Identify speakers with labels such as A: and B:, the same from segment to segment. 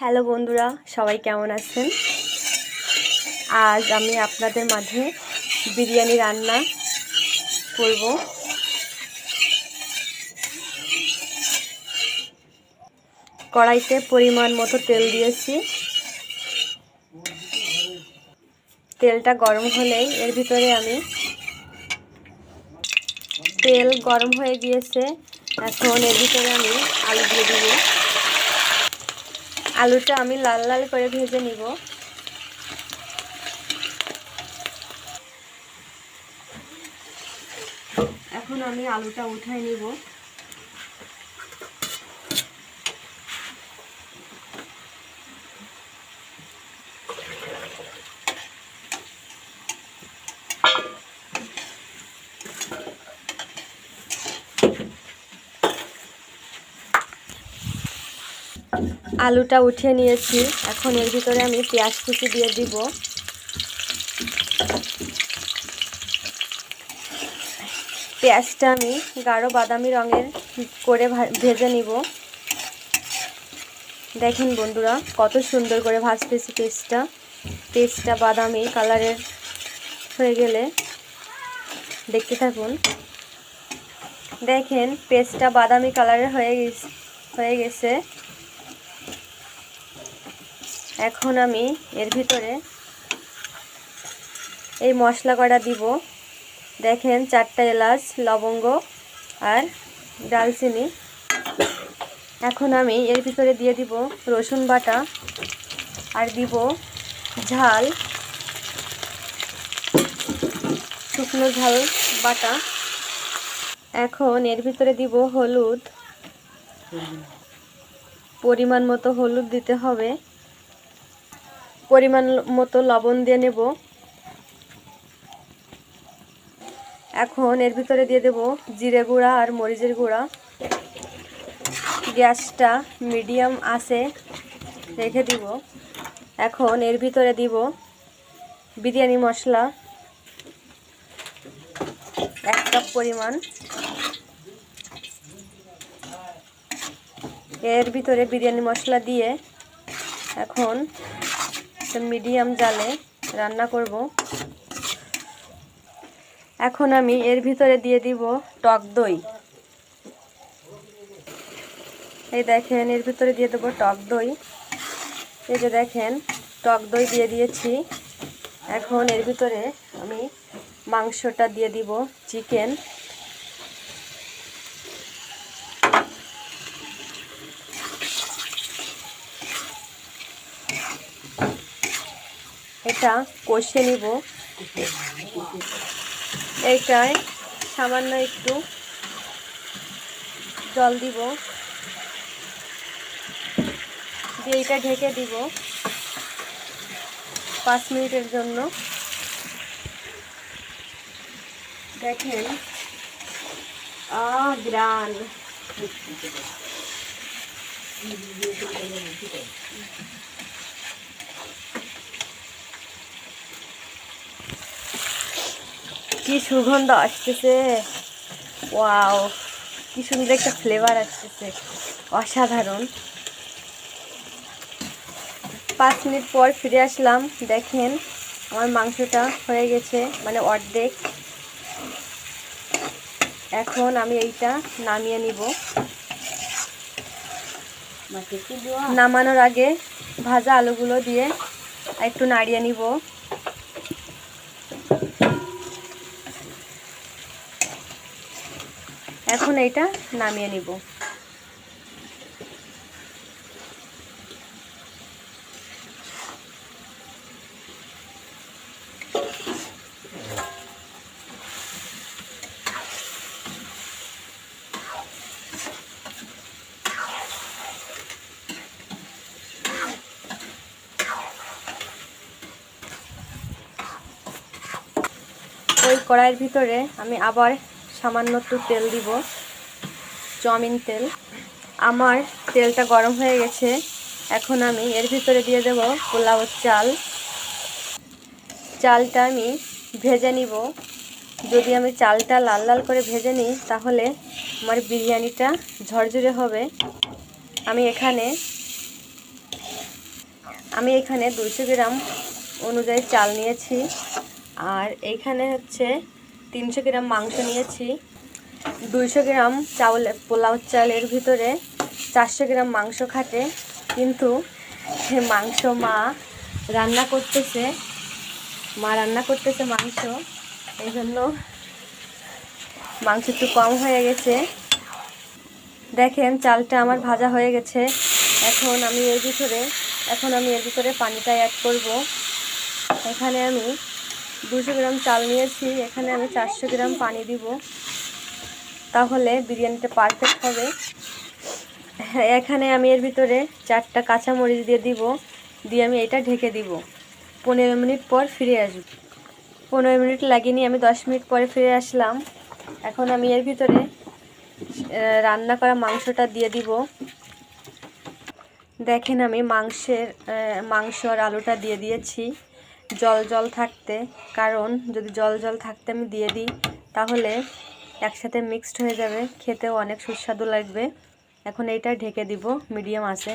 A: Hello বন্ধুরা, সবাই কেমন আছেন? আজ আমি আপনাদের মাঝে বিরিয়ানি রান্না করব। কড়াইতে পরিমাণ মতো তেল দিয়েছি। তেলটা গরম হলেই এর ভিতরে আমি তেল গরম হয়ে গিয়েছে, এখন এর ভিতরে আমি আলু দিয়ে দিব। আলুটা আমি লাল লাল করে ভেজে নিব। এখন আমি আলুটা উঠাই নিব। আলুটা উঠিয়ে নিয়েছি। এখন এর ভিতরে আমি পেঁয়াজ কুচি দিয়ে দিব। পেঁয়াজটা আমি গাঢ় বাদামি রঙের করে ভেজে নিব। দেখেন বন্ধুরা, কত সুন্দর করে ভাজতেছি পেস্টটা। পেস্টটা বাদামি কালারের হয়ে গেলে দেখতে থাকুন। দেখেন, পেস্টটা বাদামি কালারের হয়ে গেছে হয়ে গেছে। এখন আমি এর ভিতরে এই মশলা কটা দিব। দেখেন চারটা এলাচ, লবঙ্গ আর ডালচিনি। এখন আমি এর ভিতরে দিয়ে দিব রসুন বাটা আর দিব ঝাল, শুকনো ঝাল বাটা। এখন এর ভিতরে দিব হলুদ। পরিমাণ মতো হলুদ দিতে হবে। পরিমাণ মতো লবণ দিয়ে নেব। এখন এর ভিতরে দিয়ে দেব জিরে গুঁড়া আর মরিচের গুঁড়া। গ্যাসটা মিডিয়াম আছে, রেখে দিব। এখন এর ভিতরে দিব বিরিয়ানি মশলা। এক কাপ পরিমাণ। এর ভিতরে বিরিয়ানি মশলা দিয়ে এখন মিডিয়াম জালে রান্না করব। এখন আমি এর ভিতরে দিয়ে দিব টক দই। এই দেখেন, এর ভিতরে দিয়ে দেবো টক দই। এই যে দেখেন, টক দই দিয়ে দিয়েছি। এখন এর ভিতরে আমি মাংসটা দিয়ে দিব, চিকেন। এটা কষে নিব। এইটায় সামান্য একটু জল দিব। দিয়ে এইটা ঢেকে দিব পাঁচ মিনিটের জন্য। দেখেন, আ কি সুগন্ধ আসতেছে। ওয়াও কি সুন্দর একটা ফ্লেভার আসতেছে। অসাধারণ। পাঁচ মিনিট পর ফিরে আসলাম দেখেন আমার মাংসটা হয়ে গেছে মানে অর্ধেক। এখন আমি এইটা নামিয়ে নিব। নামানোর আগে ভাজা আলুগুলো দিয়ে একটু নাড়িয়ে নিব এখন এইটা নামিয়ে নিব। ওই কড়াইয়ের ভিতরে আমি আবার সামান্য একটু তেল দিব। চাউমিন তেল। আমার তেলটা গরম হয়ে গেছে। এখন আমি এর ভিতরে দিয়ে দেব পোলাও চাল। চালটা আমি ভেজে নিব। যদি আমি চালটা লাল লাল করে ভেজে নিই, তাহলে আমার বিরিয়ানিটা ঝরঝরে হবে। আমি এখানে আমি এখানে দুশো গ্রাম অনুযায়ী চাল নিয়েছি। আর এইখানে হচ্ছে তিনশো গ্রাম মাংস নিয়েছি। দুইশো গ্রাম চাউল, পোলাও চালের ভিতরে চারশো গ্রাম মাংস খাটে। কিন্তু সে মাংস মা রান্না করতেছে, মা রান্না করতেছে মাংস, এই জন্য মাংস একটু কম হয়ে গেছে। দেখেন, চালটা আমার ভাজা হয়ে গেছে। এখন আমি এর ভিতরে, এখন আমি এর ভিতরে পানিটা অ্যাড করব। এখানে আমি দুশো গ্রাম চাল নিয়েছি, এখানে আমি চারশো গ্রাম পানি দিব। তাহলে বিরিয়ানিটা পারফেক্ট হবে। এখানে আমি এর ভিতরে চারটা কাঁচামরিচ দিয়ে দিব, দিয়ে আমি এটা ঢেকে দিব। পনেরো মিনিট পর ফিরে আসব। পনেরো মিনিট লাগেনি, আমি দশ মিনিট পরে ফিরে আসলাম। এখন আমি এর ভিতরে রান্না করা মাংসটা দিয়ে দিব। দেখেন আমি মাংসের মাংস আর আলুটা দিয়ে দিয়েছি। জল জল থাকতে, কারণ যদি জল জল থাকতে আমি দিয়ে দিই, তাহলে একসাথে মিক্সড হয়ে যাবে। খেতেও অনেক সুস্বাদু লাগবে। এখন এইটা ঢেকে দিব মিডিয়াম আছে।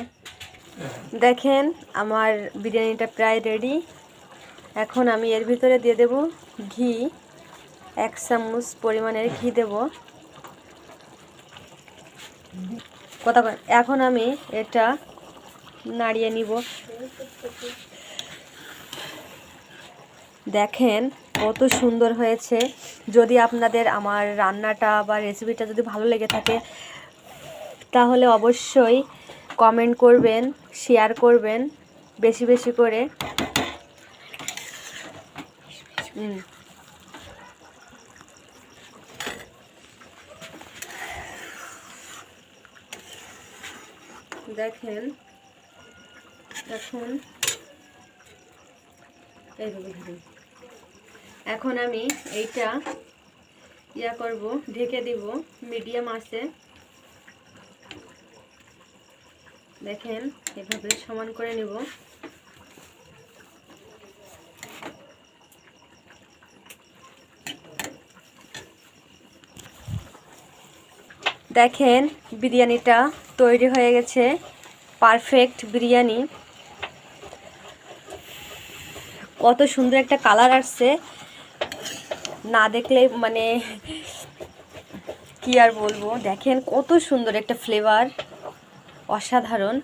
A: দেখেন, আমার বিরিয়ানিটা প্রায় রেডি এখন আমি এর ভিতরে দিয়ে দেব ঘি। এক চামচ পরিমাণের ঘি দেব। কথা এখন আমি এটা নাড়িয়ে নিব। দেখেন কত সুন্দর হয়েছে। যদি আপনাদের আমার রান্নাটা বা রেসিপিটা যদি ভালো লেগে থাকে, তাহলে অবশ্যই কমেন্ট করবেন শেয়ার করবেন, বেশি বেশি করে। দেখেন এখন এইভাবে এখন আমি এইটা ইয়া করব, ঢেকে দিব, মিডিয়াম আছে। দেখেন, এভাবে সমান করে নেব। দেখেন, বিরিয়ানিটা তৈরি হয়ে গেছে। পারফেক্ট বিরিয়ানি। কত সুন্দর একটা কালার আসছে। না দেখলে মানে কি আর বলব? দেখেন কত সুন্দর একটা ফ্লেভার অসাধারণ।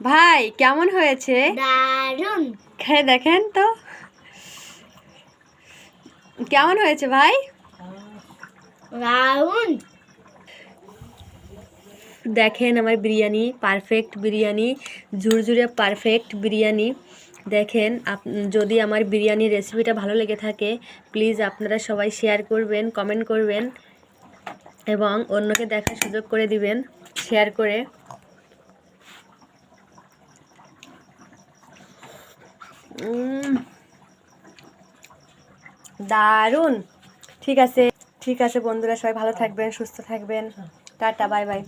A: ভাই কেমন হয়েছে? খেয়ে দেখেন তো। কেমন হয়েছে ভাই? দেখেন আমার বিরিয়ানি পারফেক্ট বিরিয়ানি ঝুরঝুরে পারফেক্ট বিরিয়ানি। দেখেন, আপ- যদি আমার বিরিয়ানির রেসিপিটা ভালো লেগে থাকে প্লিজ আপনারা সবাই শেয়ার করবেন কমেন্ট করবেন এবং অন্যকে দেখার সুযোগ করে দিবেন শেয়ার করে। দারুণ! ঠিক আছে ঠিক আছে বন্ধুরা, সবাই ভালো থাকবেন, সুস্থ থাকবেন। Tata bye bye